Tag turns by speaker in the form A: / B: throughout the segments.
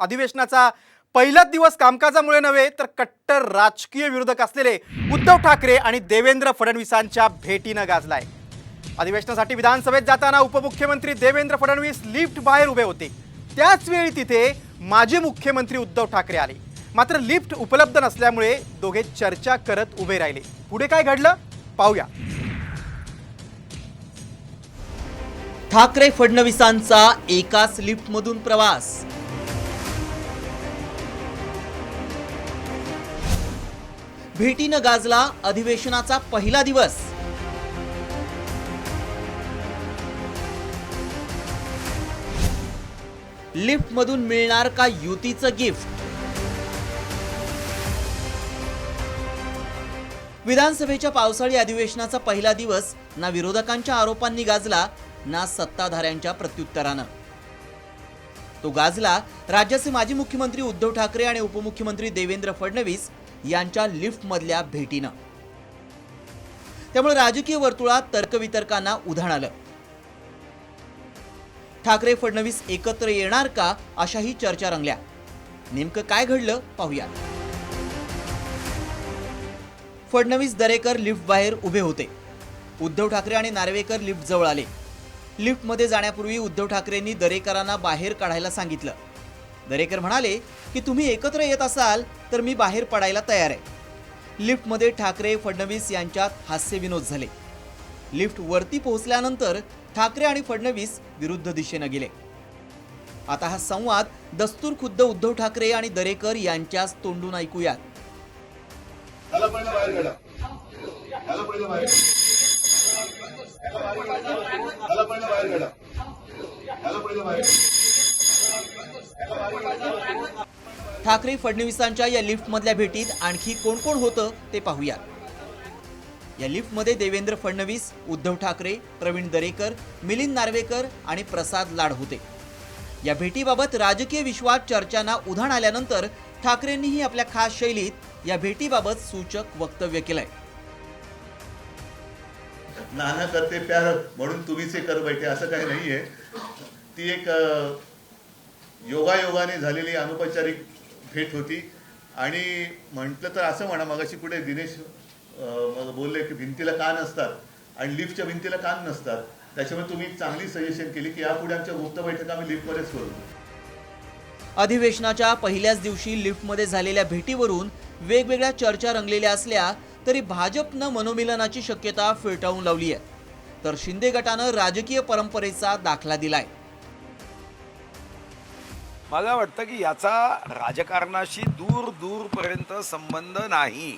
A: अधिवेशनाचा पहिलाच दिवस कामकाजामुळे नव्हे तर कट्टर राजकीय विरोधक असलेले उद्धव ठाकरे आणि देवेंद्र फडणवीसांच्या भेटीनं गाजलाय. अधिवेशनासाठी विधानसभेत जाताना उपमुख्यमंत्री देवेंद्र फडणवीस लिफ्ट बाहेर उभे होते. त्याच वेळी तिथे माजी मुख्यमंत्री उद्धव ठाकरे आले. मात्र लिफ्ट उपलब्ध नसल्यामुळे दोघे चर्चा करत उभे राहिले. पुढे काय घडलं? पाहूया.
B: ठाकरे फडणवीसांचा एकाच लिफ्टमधून प्रवास. भेटीनं गाजला अधिवेशनाचा पहिला दिवस. लिफ्टमधून मिळणार का युतीचं गिफ्ट? विधानसभेच्या पावसाळी अधिवेशनाचा पहिला दिवस ना विरोधकांच्या आरोपांनी गाजला ना सत्ताधाऱ्यांच्या प्रत्युत्तरानं. तो गाजला राज्याचे माजी मुख्यमंत्री उद्धव ठाकरे आणि उपमुख्यमंत्री देवेंद्र फडणवीस यांच्या लिफ्टमधल्या भेटीनं. त्यामुळे राजकीय वर्तुळात तर्कवितर्कांना उधाण आलं. ठाकरे फडणवीस एकत्र येणार का अशाही चर्चा रंगल्या. नेमकं काय घडलं पाहूया फडणवीस दरेकर लिफ्ट बाहेर उभे होते. उद्धव ठाकरे आणि नार्वेकर लिफ्ट जवळ आले. लिफ्टमध्ये जाण्यापूर्वी उद्धव ठाकरेंनी दरेकरांना बाहेर काढायला सांगितलं. दरेकर म्हणाले की तुम्ही एकत्र येत असाल तर मी बाहेर पडायला तयार आहे. लिफ्टमध्ये ठाकरे फडणवीस यांच्यात हास्यविनोद झाले. लिफ्ट वरती पोहोचल्यानंतर ठाकरे आणि फडणवीस विरुद्ध दिशेनं गेले. आता हा संवाद दस्तूर खुद्द उद्धव ठाकरे आणि दरेकर यांच्याच तोंडून ऐकूयात.
C: बाहेर
B: ठाकरे फडणवीसांच्या या लिफ्टमधल्या भेटीत आणखी कोण कोण होतं ते पाहूया या लिफ्टमध्ये देवेंद्र फडणवीस उद्धव ठाकरे प्रवीण दरेकर मिलिंद नार्वेकर आणि प्रसाद लाड होते. या भेटीबाबत राजकीय विश्वात चर्चांना उधाण आल्यानंतर ठाकरेंनीही आपल्या खास शैलीत या भेटीबाबत सूचक वक्तव्य केलंय.
C: नाना करते प्यार म्हणून तुम्हीच हे कर बैठे असं काही नाहीये. ती एक योगायोगाने झालेली अनौपचारिक भेट होती. आणि म्हटलं तर असं म्हणा मगाशी पुढे दिनेश बोलले की भिंतीला कान असतात आणि लिफ्टच्या भिंतीला कान नसतात. त्याच्यामुळे तुम्ही चांगली सजेशन केली की यापुढे आमच्या गुप्त बैठका आम्ही लिफ्टमध्येच करू.
B: अधिवेशनाच्या पहिल्याच दिवशी लिफ्टमध्ये झालेल्या भेटीवरून वेगवेगळ्या चर्चा रंगलेल्या असल्या तरी भाजपनं मनोमिलनाची शक्यता फेटाळून लावली आहे तर शिंदे गटानं राजकीय परंपरेचा दाखला दिलाय.
D: मला वाटतं की याचा राजकारणाशी दूर दूरपर्यंत संबंध नाही.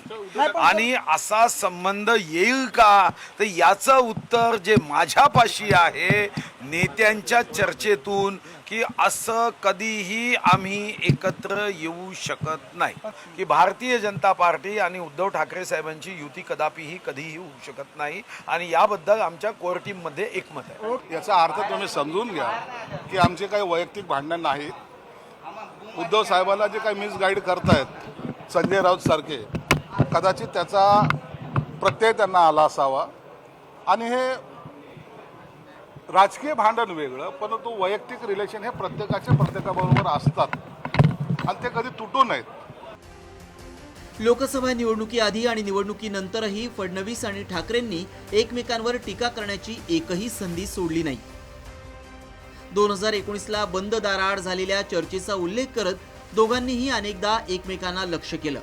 D: आणि असा संबंध येईल का? तर याचं उत्तर जे माझ्यापाशी आहे नेत्यांच्या चर्चेतून की असं कधीही आम्ही एकत्र येऊ शकत नाही. की भारतीय जनता पार्टी आणि उद्धव ठाकरे साहेबांची युती कदापिही कधीही होऊ शकत नाही. आणि याबद्दल आमच्या कोर टीममध्ये एकमत आहे.
E: याचा अर्थ तुम्ही समजून घ्या की आमचे काही वैयक्तिक भांडण नाहीत. उद्धव साहेबाला जे काही मिसगाईड करतायत संजय राऊत सारखे कदाचित त्याचा प्रत्यय त्यांना आला असावा. आणि हे राजकीय भांडण वेगळं परंतु वैयक्तिक रिलेशन हे प्रत्येकाचे प्रत्येकाबरोबर असतात. आणि ते कधी तुटू नयेत.
B: लोकसभा निवडणुकीआधी आणि निवडणुकीनंतरही फडणवीस आणि ठाकरेंनी एकमेकांवर टीका करण्याची एकही संधी सोडली नाही. दोन हजार एकोणीसला बंद दाराआड झालेल्या चर्चेचा उल्लेख करत दोघांनीही अनेकदा एकमेकांना लक्ष केलं.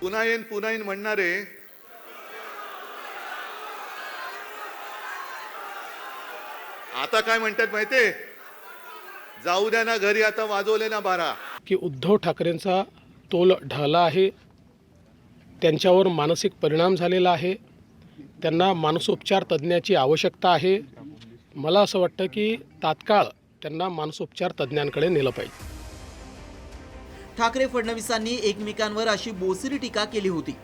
C: पुन्हा येईन पुन्हा येईन म्हणणारे आता काय म्हणतात माहितीये? जाऊ द्या ना घरी आता वाजवले ना बारा.
F: की उद्धव ठाकरेंचा तोल ढळला आहे त्यांच्यावर मानसिक परिणाम झालेला आहे त्यांना मानसोपचार तज्ज्ञाची आवश्यकता आहे मला असं वाटतं की तात्काळ त्यांना मानसोपचार तज्ज्ञांकडे नेलं पाहिजे.
B: ठाकरे फडणवीसांनी एकमेकांवर अशी बोसरी टीका केली होती.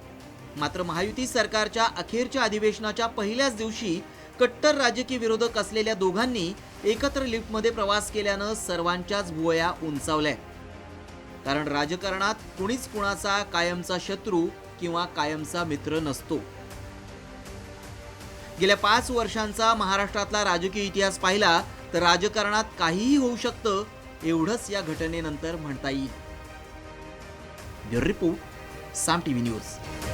B: मात्र महायुती सरकारच्या अखेरच्या अधिवेशनाच्या पहिल्याच दिवशी कट्टर राजकीय विरोधक असलेल्या दोघांनी एकत्र लिफ्टमध्ये प्रवास केल्यानं सर्वांच्याच भुवया उंचावल्या. कारण राजकारणात कुणीच कुणाचा कायमचा शत्रू किंवा कायमचा मित्र नसतो. गेल्या पाच वर्षांचा महाराष्ट्रातला राजकीय इतिहास पाहिला तर राजकारणात काहीही होऊ शकतं एवढंच या घटनेनंतर म्हणता येईल. Report Saam TV news.